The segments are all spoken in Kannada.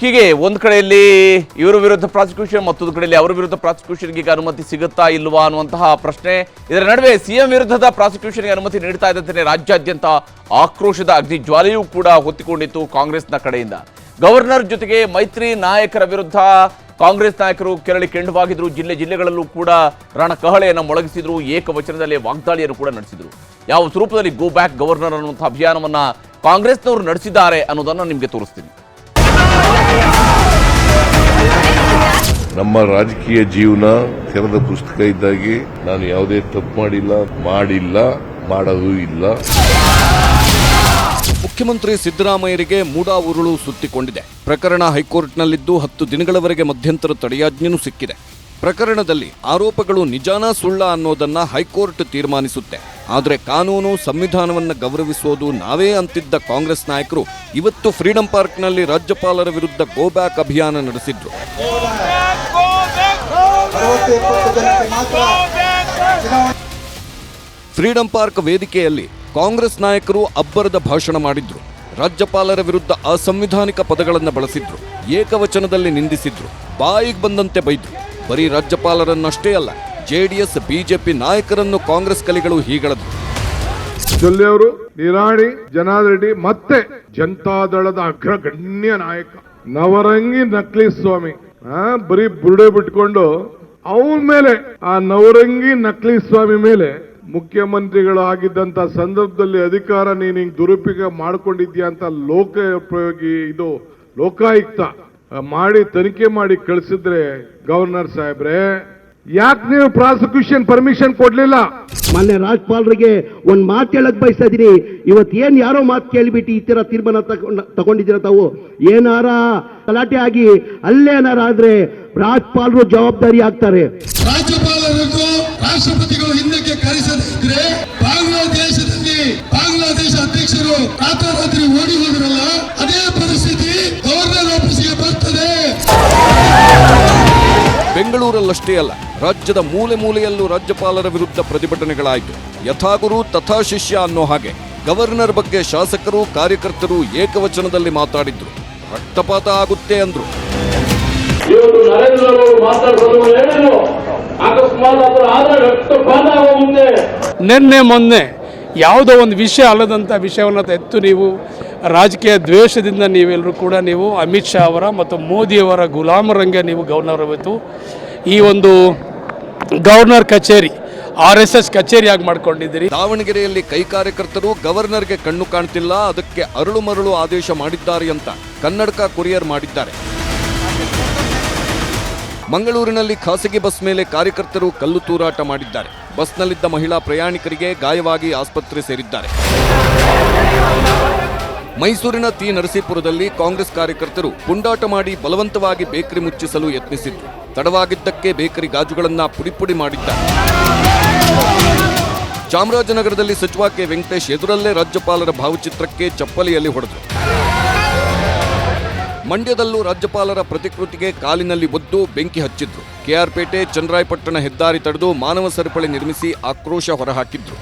ಹೀಗೆ ಒಂದು ಕಡೆಯಲ್ಲಿ ಇವರ ವಿರುದ್ಧ ಪ್ರಾಸಿಕ್ಯೂಷನ್, ಮತ್ತೊಂದು ಕಡೆಯಲ್ಲಿ ಅವರ ವಿರುದ್ಧ ಪ್ರಾಸಿಕ್ಯೂಷನ್ಗೆ ಗೆ ಅನುಮತಿ ಸಿಗುತ್ತಾ ಇಲ್ವಾ ಅನ್ನುವಂತಹ ಪ್ರಶ್ನೆ. ಇದರ ನಡುವೆ ಸಿಎಂ ವಿರುದ್ಧದ ಪ್ರಾಸಿಕ್ಯೂಷನ್ಗೆ ಅನುಮತಿ ನೀಡ್ತಾ ಇದ್ದಂತೆ ರಾಜ್ಯಾದ್ಯಂತ ಆಕ್ರೋಶದ ಅಗ್ನಿ ಜ್ವಾಲೆಯೂ ಕೂಡ ಹೊತ್ತಿಕೊಂಡಿತ್ತು ಕಾಂಗ್ರೆಸ್ನ ಕಡೆಯಿಂದ. ಗವರ್ನರ್ ಜೊತೆಗೆ ಮೈತ್ರಿ ನಾಯಕರ ವಿರುದ್ಧ ಕಾಂಗ್ರೆಸ್ ನಾಯಕರು ಕೆರಳಿ ಕೆಂಡವಾಗಿದ್ರು. ಜಿಲ್ಲೆ ಜಿಲ್ಲೆಗಳಲ್ಲೂ ಕೂಡ ರಣಕಹಳೆಯನ್ನು ಮೊಳಗಿಸಿದ್ರು. ಏಕವಚನದಲ್ಲಿ ವಾಗ್ದಾಳಿಯನ್ನು ಕೂಡ ನಡೆಸಿದ್ರು. ಯಾವ ಸ್ವರೂಪದಲ್ಲಿ ಗೋ ಬ್ಯಾಕ್ ಗವರ್ನರ್ ಅನ್ನುವಂಥ ಅಭಿಯಾನವನ್ನ ಕಾಂಗ್ರೆಸ್ನವರು ನಡೆಸಿದ್ದಾರೆ ಅನ್ನೋದನ್ನು ನಿಮಗೆ ತೋರಿಸ್ತೀನಿ. ನಮ್ಮ ರಾಜಕೀಯ ಜೀವನ ತೆರೆದ ಪುಸ್ತಕ ಇದ್ದಾಗಿ ನಾನು ಯಾವುದೇ ತಪ್ಪು ಮಾಡಿಲ್ಲ ಮಾಡಿಲ್ಲ ಮಾಡಲೂ ಇಲ್ಲ. ಮುಖ್ಯಮಂತ್ರಿ ಸಿದ್ದರಾಮಯ್ಯರಿಗೆ ಮೂಡಾ ಉರುಳು ಸುತ್ತಿಕೊಂಡಿದೆ. ಪ್ರಕರಣ ಹೈಕೋರ್ಟ್ನಲ್ಲಿದ್ದು ಹತ್ತು ದಿನಗಳವರೆಗೆ ಮಧ್ಯಂತರ ತಡೆಯಾಜ್ಞೆನೂ ಸಿಕ್ಕಿದೆ. ಪ್ರಕರಣದಲ್ಲಿ ಆರೋಪಗಳು ನಿಜಾನ ಸುಳ್ಳ ಅನ್ನೋದನ್ನ ಹೈಕೋರ್ಟ್ ತೀರ್ಮಾನಿಸುತ್ತೆ. ಆದರೆ ಕಾನೂನು ಸಂವಿಧಾನವನ್ನು ಗೌರವಿಸೋದು ನಾವೇ ಅಂತಿದ್ದ ಕಾಂಗ್ರೆಸ್ ನಾಯಕರು ಇವತ್ತು ಫ್ರೀಡಂ ಪಾರ್ಕ್ನಲ್ಲಿ ರಾಜ್ಯಪಾಲರ ವಿರುದ್ಧ ಗೋ ಬ್ಯಾಕ್ ಅಭಿಯಾನ ನಡೆಸಿದ್ರು. ಫ್ರೀಡಂ ಪಾರ್ಕ್ ವೇದಿಕೆಯಲ್ಲಿ ಕಾಂಗ್ರೆಸ್ ನಾಯಕರು ಅಬ್ಬರದ ಭಾಷಣ ಮಾಡಿದ್ರು. ರಾಜ್ಯಪಾಲರ ವಿರುದ್ಧ ಅಸಂವಿಧಾನಿಕ ಪದಗಳನ್ನು ಬಳಸಿದ್ರು. ಏಕವಚನದಲ್ಲಿ ನಿಂದಿಸಿದ್ರು. ಬಾಯಿಗೆ ಬಂದಂತೆ ಬೈದ್ರು. ಬರೀ ರಾಜ್ಯಪಾಲರನ್ನಷ್ಟೇ ಅಲ್ಲ, ಜೆಡಿಎಸ್, ಬಿಜೆಪಿ ನಾಯಕರನ್ನು ಕಾಂಗ್ರೆಸ್ ಕಲಿಗಳು ಹೀಗಳದ್ದು ಅವರು ನಿರಾಣಿ ಜನಾರ್ದನ್ ರೆಡ್ಡಿ ಮತ್ತೆ ಜನತಾದಳದ ಅಗ್ರಗಣ್ಯ ನಾಯಕ. ನವರಂಗಿ ನಕಲಿ ಸ್ವಾಮಿ. ಬರೀ ಬುರುಡೆ ಬಿಟ್ಕೊಂಡು ಅವನ ಮೇಲೆ, ಆ ನವರಂಗಿ ನಕಲಿ ಸ್ವಾಮಿ ಮೇಲೆ ಮುಖ್ಯಮಂತ್ರಿಗಳು ಆಗಿದ್ದಂತ ಸಂದರ್ಭದಲ್ಲಿ ಅಧಿಕಾರ ನೀನು ಹಿಂಗ್ ದುರುಪಯೋಗ ಮಾಡ್ಕೊಂಡಿದ್ಯಾ ಅಂತ ಲೋಕೋಪಯೋಗಿ ಇದು ಲೋಕಾಯುಕ್ತ ಮಾಡಿ ತನಿಖೆ ಮಾಡಿ ಕಳಿಸಿದ್ರೆ ಗವರ್ನರ್ ಸಾಹೇಬ್ರೆ ಯಾಕೆ ನೀವು ಪ್ರಾಸಿಕ್ಯೂಷನ್ ಪರ್ಮಿಷನ್ ಕೊಡ್ಲಿಲ್ಲ? ಮೊನ್ನೆ ರಾಜ್ಪಾಲ್ರಿಗೆ ಒಂದು ಮಾತು ಹೇಳಕ್ ಬಯಸ್ತಾ ಇದೀನಿ. ಇವತ್ ಏನ್ ಯಾರೋ ಮಾತು ಕೇಳಿಬಿಟ್ಟು ಈ ತರ ತೀರ್ಮಾನ ತಗೊಂಡ್ ತಗೊಂಡಿದ್ದೀರ ತಾವು? ಏನಾರ ತಲಾಟೆ ಆಗಿ ಅಲ್ಲೇನಾರ ಆದ್ರೆ ರಾಜ್ಪಾಲರು ಜವಾಬ್ದಾರಿ ಆಗ್ತಾರೆ. ರಾಜ್ಯಪಾಲರನ್ನು ರಾಷ್ಟ್ರಪತಿಗಳು ಹಿಂದಕ್ಕೆ ಕರೆಸದಿದ್ರೆ ಬಾಂಗ್ಲಾದೇಶದಲ್ಲಿ ಬಾಂಗ್ಲಾದೇಶ ಅಧ್ಯಕ್ಷರು ರಾತ್ರೋರಾತ್ರಿ ಓಡಿ ಹೋದ್ರಲ್ಲ? ಬೆಂಗಳೂರಲ್ಲಷ್ಟೇ ಅಲ್ಲ ರಾಜ್ಯದ ಮೂಲೆ ಮೂಲೆಯಲ್ಲೂ ರಾಜ್ಯಪಾಲರ ವಿರುದ್ಧ ಪ್ರತಿಭಟನೆಗಳಾಯಿತು. ಯಥಾಗುರು ತಥಾ ಶಿಷ್ಯ ಅನ್ನೋ ಹಾಗೆ ಗವರ್ನರ್ ಬಗ್ಗೆ ಶಾಸಕರು ಕಾರ್ಯಕರ್ತರು ಏಕವಚನದಲ್ಲಿ ಮಾತಾಡಿದ್ರು. ರಕ್ತಪಾತ ಆಗುತ್ತೆ ಅಂದ್ರು. ನಿನ್ನೆ ಮೊನ್ನೆ ಯಾವುದೋ ಒಂದು ವಿಷಯ ಅಲ್ಲದಂಥ ವಿಷಯವನ್ನು ಎತ್ತು ನೀವು ರಾಜಕೀಯ ದ್ವೇಷದಿಂದ ನೀವೆಲ್ಲರೂ ಕೂಡ ನೀವು ಅಮಿತ್ ಶಾ ಅವರ ಮತ್ತು ಮೋದಿಯವರ ಗುಲಾಮರಂಗೆ ನೀವು ಗವರ್ನರ್ ಇವತ್ತು ಈ ಒಂದು ಗವರ್ನರ್ ಕಚೇರಿ, ಆರ್ ಎಸ್ ಎಸ್ ಕಚೇರಿಯಾಗಿ ಮಾಡ್ಕೊಂಡಿದ್ದೀರಿ. ದಾವಣಗೆರೆಯಲ್ಲಿ ಕೈ ಕಾರ್ಯಕರ್ತರು ಗವರ್ನರ್ಗೆ ಕಣ್ಣು ಕಾಣ್ತಿಲ್ಲ, ಅದಕ್ಕೆ ಅರಳು ಮರಳು ಆದೇಶ ಮಾಡಿದ್ದಾರೆ ಅಂತ ಕನ್ನಡಕ ಕೊರಿಯರ್ ಮಾಡಿದ್ದಾರೆ. ಮಂಗಳೂರಿನಲ್ಲಿ ಖಾಸಗಿ ಬಸ್ ಮೇಲೆ ಕಾರ್ಯಕರ್ತರು ಕಲ್ಲು ತೂರಾಟ ಮಾಡಿದ್ದಾರೆ. ಬಸ್ನಲ್ಲಿದ್ದ ಮಹಿಳಾ ಪ್ರಯಾಣಿಕರಿಗೆ ಗಾಯವಾಗಿ ಆಸ್ಪತ್ರೆ ಸೇರಿದ್ದಾರೆ. ಮೈಸೂರಿನ ತಿ ನರಸೀಪುರದಲ್ಲಿ ಕಾಂಗ್ರೆಸ್ ಕಾರ್ಯಕರ್ತರು ಪುಂಡಾಟ ಮಾಡಿ ಬಲವಂತವಾಗಿ ಬೇಕರಿ ಮುಚ್ಚಿಸಲು ಯತ್ನಿಸಿದ್ರು. ತಡವಾಗಿದ್ದಕ್ಕೆ ಬೇಕರಿ ಗಾಜುಗಳನ್ನು ಪುಡಿಪುಡಿ ಮಾಡಿದ್ದ. ಚಾಮರಾಜನಗರದಲ್ಲಿ ಸಚಿವ ಕೆ. ವೆಂಕಟೇಶ್ ಎದುರಲ್ಲೇ ರಾಜ್ಯಪಾಲರ ಭಾವಚಿತ್ರಕ್ಕೆ ಚಪ್ಪಲಿಯಲ್ಲಿ ಹೊಡೆದರು. ಮಂಡ್ಯದಲ್ಲೂ ರಾಜ್ಯಪಾಲರ ಪ್ರತಿಕೃತಿಗೆ ಕಾಲಿನಲ್ಲಿ ಒದ್ದು ಬೆಂಕಿ ಹಚ್ಚಿದ್ರು. ಕೆಆರ್ಪೇಟೆ ಚಂದ್ರಾಯಪಟ್ಟಣ ಹೆದ್ದಾರಿ ತಡೆದು ಮಾನವ ಸರಪಳಿ ನಿರ್ಮಿಸಿ ಆಕ್ರೋಶ ಹೊರಹಾಕಿದ್ರು.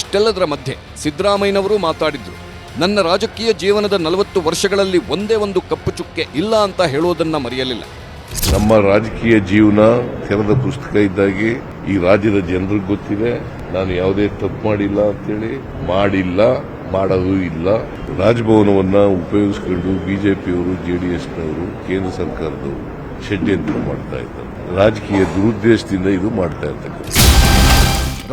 ಇಷ್ಟೆಲ್ಲದರ ಮಧ್ಯೆ ಸಿದ್ದರಾಮಯ್ಯನವರು ಮಾತಾಡಿದ್ರು. ನನ್ನ ರಾಜಕೀಯ ಜೀವನದ ನಲವತ್ತು ವರ್ಷಗಳಲ್ಲಿ ಒಂದೇ ಒಂದು ಕಪ್ಪು ಚುಕ್ಕೆ ಇಲ್ಲ ಅಂತ ಹೇಳೋದನ್ನ ಮರೆಯಲಿಲ್ಲ. ನಮ್ಮ ರಾಜಕೀಯ ಜೀವನ ತೆರೆದ ಪುಸ್ತಕ ಇದ್ದಾಗಿ ಈ ರಾಜ್ಯದ ಜನರಿಗೆ ಗೊತ್ತಿದೆ. ನಾನು ಯಾವುದೇ ತಪ್ಪು ಮಾಡಿಲ್ಲ ಅಂತೇಳಿ, ಮಾಡಿಲ್ಲ ಮಾಡೋದು ಇಲ್ಲ. ರಾಜಭವನವನ್ನ ಉಪಯೋಗಿಸಿಕೊಂಡು ಬಿಜೆಪಿಯವರು ಜೆಡಿಎಸ್ನವರು ಕೇಂದ್ರ ಸರ್ಕಾರದವರು ಷಡ್ಯಂತ್ರ ಮಾಡ್ತಾ ಇದ್ದಾರೆ. ರಾಜಕೀಯ ದುರುದ್ದೇಶದಿಂದ ಇದು ಮಾಡ್ತಾ ಇರ್ತಕ್ಕಂಥ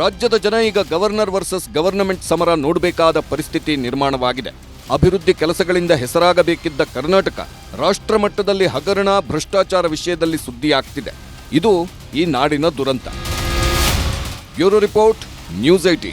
ರಾಜ್ಯದ ಜನ ಈಗ ಗವರ್ನರ್ ವರ್ಸಸ್ ಗವರ್ನಮೆಂಟ್ ಸಮರ ನೋಡಬೇಕಾದ ಪರಿಸ್ಥಿತಿ ನಿರ್ಮಾಣವಾಗಿದೆ. ಅಭಿವೃದ್ಧಿ ಕೆಲಸಗಳಿಂದ ಹೆಸರಾಗಬೇಕಿದ್ದ ಕರ್ನಾಟಕ ರಾಷ್ಟ್ರ ಮಟ್ಟದಲ್ಲಿ ಹಗರಣ, ಭ್ರಷ್ಟಾಚಾರ ವಿಷಯದಲ್ಲಿ ಸುದ್ದಿಯಾಗ್ತಿದೆ. ಇದು ಈ ನಾಡಿನ ದುರಂತ. Bureau report, news IT